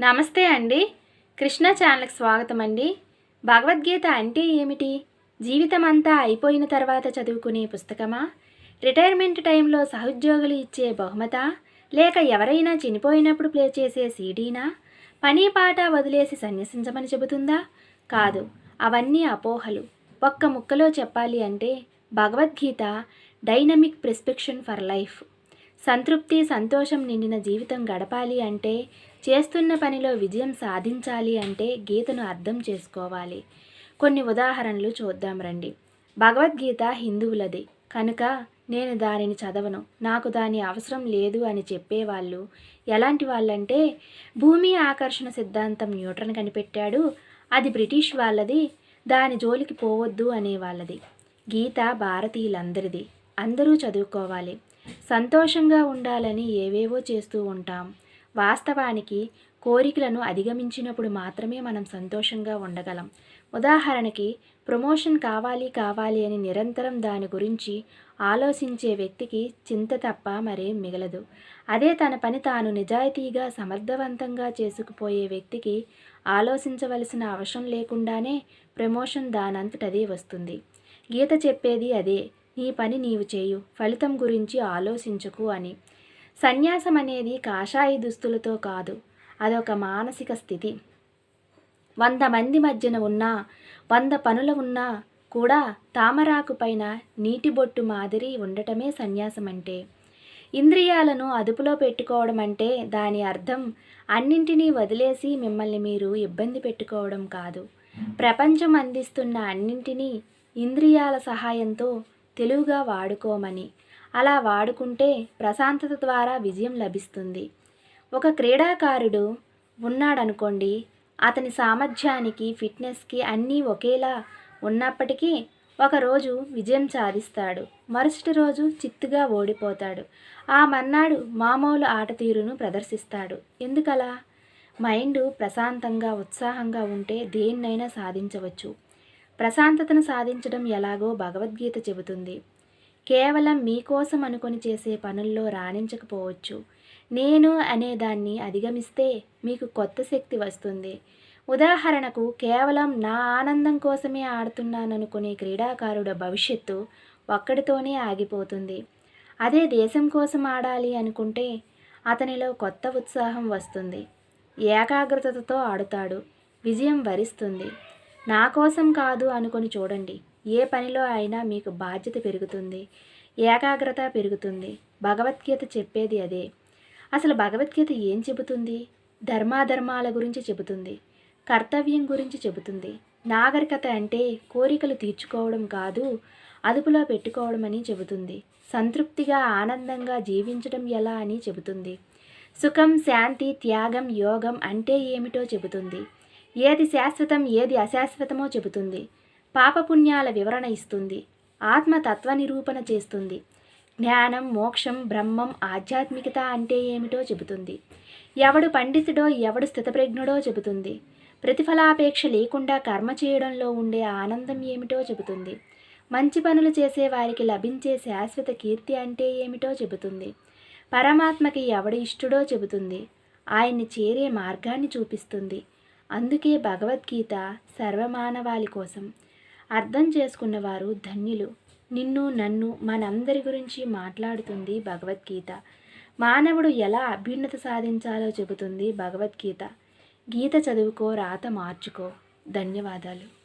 నమస్తే అండి. కృష్ణ ఛానల్కి స్వాగతం అండి. భగవద్గీత అంటే ఏమిటి? జీవితం అంతా అయిపోయిన తర్వాత చదువుకునే పుస్తకమా? రిటైర్మెంట్ టైంలో సహోద్యోగులు ఇచ్చే బహుమత? లేక ఎవరైనా చనిపోయినప్పుడు ప్లే చేసే సీడీనా? పని పాట వదిలేసి సన్యసించమని చెబుతుందా? కాదు అవన్నీ అపోహలు. ఒక్క ముక్కలో చెప్పాలి అంటే Bhagavad Gita dynamic prescription for life. సంతృప్తి సంతోషం నిండిన జీవితం గడపాలి అంటే చేస్తున్న పనిలో విజయం సాధించాలి అంటే గీతను అర్థం చేసుకోవాలి. కొన్ని ఉదాహరణలు చూద్దాం రండి. భగవద్గీత హిందువులది. కనుక నేను దానిని చదవను. నాకు దాని అవసరం లేదు అని చెప్పేవాళ్ళు ఎలాంటి వాళ్ళంటే భూమి ఆకర్షణ సిద్ధాంతం న్యూట్రన్ కనిపెట్టాడు. అది బ్రిటిష్ వాళ్ళది. దాని జోలికి పోవద్దు అనే వాళ్ళది గీత భారతీయులందరిది. అందరూ చదువుకోవాలి. సంతోషంగా ఉండాలని ఏవేవో చేస్తూ ఉంటాం. వాస్తవానికి కోరికలను అధిగమించినప్పుడు మాత్రమే మనం సంతోషంగా ఉండగలం. ఉదాహరణకి ప్రమోషన్ కావాలి కావాలి అని నిరంతరం దాని గురించి ఆలోచించే వ్యక్తికి చింత తప్ప మరేం మిగలదు. అదే తన పని తాను నిజాయితీగా సమర్థవంతంగా చేసుకుపోయే వ్యక్తికి ఆలోచించవలసిన అవసరం లేకుండానే ప్రమోషన్ దానంతటదే వస్తుంది. గీత చెప్పేది అదే నీ పని నీవు చేయు ఫలితం గురించి ఆలోచించుకు అని. సన్యాసం అనేది కాషాయి దుస్తులతో కాదు అదొక మానసిక స్థితి. వంద మంది మధ్యన ఉన్నా వంద పనుల ఉన్నా కూడా తామరాకు పైన నీటి బొట్టు మాదిరి ఉండటమే సన్యాసం అంటే ఇంద్రియాలను అదుపులో పెట్టుకోవడం అంటే దాని అర్థం అన్నింటినీ వదిలేసి మిమ్మల్ని మీరు ఇబ్బంది పెట్టుకోవడం కాదు. ప్రపంచం అందిస్తున్న అన్నింటినీ ఇంద్రియాల సహాయంతో తెలివిగా వాడుకోమని అలా వాడుకుంటే ప్రశాంతత ద్వారా విజయం లభిస్తుంది. ఒక క్రీడాకారుడు ఉన్నాడనుకోండి అతని సామర్థ్యానికి ఫిట్నెస్కి అన్నీ ఒకేలా ఉన్నప్పటికీ ఒకరోజు విజయం సాధిస్తాడు. మరుసటి రోజు చిత్తుగా ఓడిపోతాడు. ఆ మన్నాడు మామూలు ఆట తీరును ప్రదర్శిస్తాడు. ఎందుకలా? మైండ్ ప్రశాంతంగా ఉత్సాహంగా ఉంటే దేన్నైనా సాధించవచ్చు. ప్రశాంతతను సాధించడం ఎలాగో భగవద్గీత చెబుతుంది. కేవలం మీకోసం అనుకొని చేసే పనుల్లో రాణించకపోవచ్చు. నేను అనే దాన్ని అధిగమిస్తే మీకు కొత్త శక్తి వస్తుంది. ఉదాహరణకు కేవలం నా ఆనందం కోసమే ఆడుతున్నాననుకునే క్రీడాకారుడు భవిష్యత్తు ఒక్కడితోనే ఆగిపోతుంది. అదే దేశం కోసం ఆడాలి అనుకుంటే అతనిలో కొత్త ఉత్సాహం వస్తుంది. ఏకాగ్రతతో ఆడుతాడు. విజయం వరిస్తుంది. నా కోసం కాదు అనుకొని చూడండి. ఏ పనిలో అయినా మీకు బాధ్యత పెరుగుతుంది. ఏకాగ్రత పెరుగుతుంది. భగవద్గీత చెప్పేది అదే. అసలు భగవద్గీత ఏం చెబుతుంది? ధర్మాధర్మాల గురించి చెబుతుంది. కర్తవ్యం గురించి చెబుతుంది. నాగరికత అంటే కోరికలు తీర్చుకోవడం కాదు అదుపులో పెట్టుకోవడం అని చెబుతుంది. సంతృప్తిగా ఆనందంగా జీవించడం ఎలా అని చెబుతుంది. సుఖం శాంతి త్యాగం యోగం అంటే ఏమిటో చెబుతుంది. ఏది శాశ్వతం ఏది అశాశ్వతమో చెబుతుంది. పాపపుణ్యాల వివరణ ఇస్తుంది. ఆత్మతత్వ నిరూపణ చేస్తుంది. జ్ఞానం మోక్షం బ్రహ్మం ఆధ్యాత్మికత అంటే ఏమిటో చెబుతుంది. ఎవడు పండితుడో ఎవడు స్థితప్రజ్ఞుడో చెబుతుంది. ప్రతిఫలాపేక్ష లేకుండా కర్మ చేయడంలో ఉండే ఆనందం ఏమిటో చెబుతుంది. మంచి పనులు చేసే వారికి లభించే శాశ్వత కీర్తి అంటే ఏమిటో చెబుతుంది. పరమాత్మకి ఎవడు ఇష్టడో చెబుతుంది. ఆయన్ని చేరే మార్గాన్ని చూపిస్తుంది. అందుకే భగవద్గీత సర్వమానవాళి కోసం. అర్థం చేసుకున్నవారు ధన్యులు. నిన్ను నన్ను మనందరి గురించి మాట్లాడుతుంది భగవద్గీత. మానవుడు ఎలా అభ్యున్నత సాధించాలో చెబుతుంది భగవద్గీత. గీత చదువుకో రాత మార్చుకో. ధన్యవాదాలు.